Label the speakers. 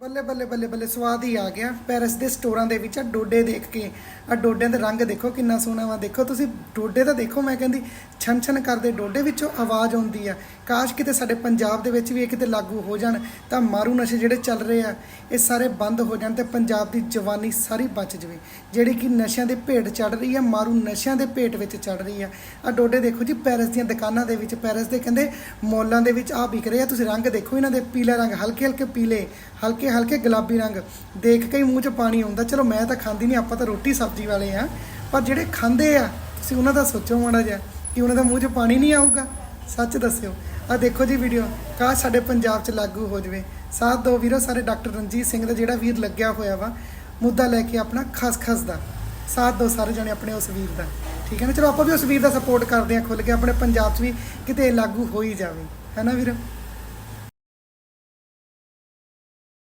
Speaker 1: ਬੱਲੇ ਬੱਲੇ ਬੱਲੇ ਬੱਲੇ ਸਵਾਦ ਹੀ ਆ ਗਿਆ। ਪੈਰਿਸ ਦੇ ਸਟੋਰਾਂ ਦੇ ਵਿੱਚ ਆ ਡੋਡੇ ਦੇਖ ਕੇ। ਆ ਡੋਡਿਆਂ ਦੇ ਰੰਗ ਦੇਖੋ ਕਿੰਨਾ ਸੋਹਣਾ ਵਾ। ਦੇਖੋ ਤੁਸੀਂ ਡੋਡੇ ਤਾਂ ਦੇਖੋ ਮੈਂ ਕਹਿੰਦੀ ਛਨ ਛਨ ਕਰਦੇ ਡੋਡੇ ਵਿੱਚੋਂ ਆਵਾਜ਼ ਆਉਂਦੀ ਆ। ਕਾਸ਼ ਕਿਤੇ ਸਾਡੇ ਪੰਜਾਬ ਦੇ ਵਿੱਚ ਵੀ ਇਹ ਕਿਤੇ ਲਾਗੂ ਹੋ ਜਾਣ, ਤਾਂ ਮਾਰੂ ਨਸ਼ੇ ਜਿਹੜੇ ਚੱਲ ਰਹੇ ਆ, ਇਹ ਸਾਰੇ ਬੰਦ ਹੋ ਜਾਣ ਤੇ ਪੰਜਾਬ ਦੀ ਜਵਾਨੀ ਸਾਰੀ ਬਚ ਜਵੇ। ਜਿਹੜੀ ਕਿ ਨਸ਼ਿਆਂ ਦੇ ਭੇਟ ਚੜ ਰਹੀ ਆ, ਮਾਰੂ ਨਸ਼ਿਆਂ ਦੇ ਭੇਟ ਵਿੱਚ ਚੜ ਰਹੀ ਆ। ਆ ਡੋਡੇ ਦੇਖੋ ਜੀ ਪੈਰਿਸ ਦੀਆਂ ਦੁਕਾਨਾਂ ਦੇ ਵਿੱਚ। ਪੈਰਿਸ ਦੇ ਕਹਿੰਦੇ ਮੋਲਾਂ ਦੇ ਵਿੱਚ ਆ ਵਿਕ ਰਹੇ ਆ। ਤੁਸੀਂ ਰੰਗ ਦੇਖੋ ਇਹਨਾਂ ਦੇ ਪੀਲਾ ਰੰਗ, ਹਲਕੇ ਹਲਕੇ ਪੀਲੇ, ਹਲਕੇ ਹਲਕੇ ਗੁਲਾਬੀ ਰੰਗ। ਦੇਖ ਕੇ ਹੀ ਮੂੰਹ 'ਚ ਪਾਣੀ ਆਉਂਦਾ, ਚਲੋ ਮੈਂ ਤਾਂ ਖਾਂਦੀ ਨਹੀਂ ਆਪਾਂ ਤਾਂ ਰੋਟੀ ਸਬਜ਼ੀ ਵਾਲੇ ਆ। ਪਰ ਜਿਹੜੇ ਖਾਂਦੇ ਆ, ਤੁਸੀਂ ਉਹਨਾਂ ਦਾ ਸੋਚੋ ਮਾੜਾ ਜਿਹਾ ਕਿ ਉਹਨਾਂ ਦਾ ਮੂੰਹ 'ਚ ਪਾਣੀ ਨਹੀਂ ਆਊਗਾ। ਸੱਚ ਦੱਸਿਓ। ਆ ਦੇਖੋ ਜੀ ਵੀਡੀਓ ਕਾਸ਼ ਸਾਡੇ ਪੰਜਾਬ 'ਚ ਲਾਗੂ ਹੋ ਜਵੇ। ਸਾਥ ਦੋ ਵੀਰੋ ਸਾਰੇ ਡਾਕਟਰ ਰਣਜੀਤ ਸਿੰਘ ਦਾ ਜਿਹੜਾ ਵੀਰ ਲੱਗਿਆ ਹੋਇਆ ਵਾ, ਮੁੱਦਾ ਲੈ ਕੇ ਆਪਣਾ ਖਸ ਖਸ ਦਾ। ਸਾਥ ਦੋ ਸਾਰੇ ਜਣੇ ਆਪਣੇ ਉਸ ਵੀਰ ਦਾ। ਠੀਕ ਹੈ ਨਾ? ਚਲੋ ਆਪਾਂ ਵੀ ਉਸ ਵੀਰ ਦਾ ਸਪੋਰਟ ਕਰਦੇ ਆ ਖੁੱਲ ਕੇ, ਆਪਣੇ ਪੰਜਾਬ 'ਚ ਵੀ ਕਿਤੇ ਲਾਗੂ ਹੋ ਹੀ ਜਾਵੇ। ਹੈ ਨਾ ਵੀਰ?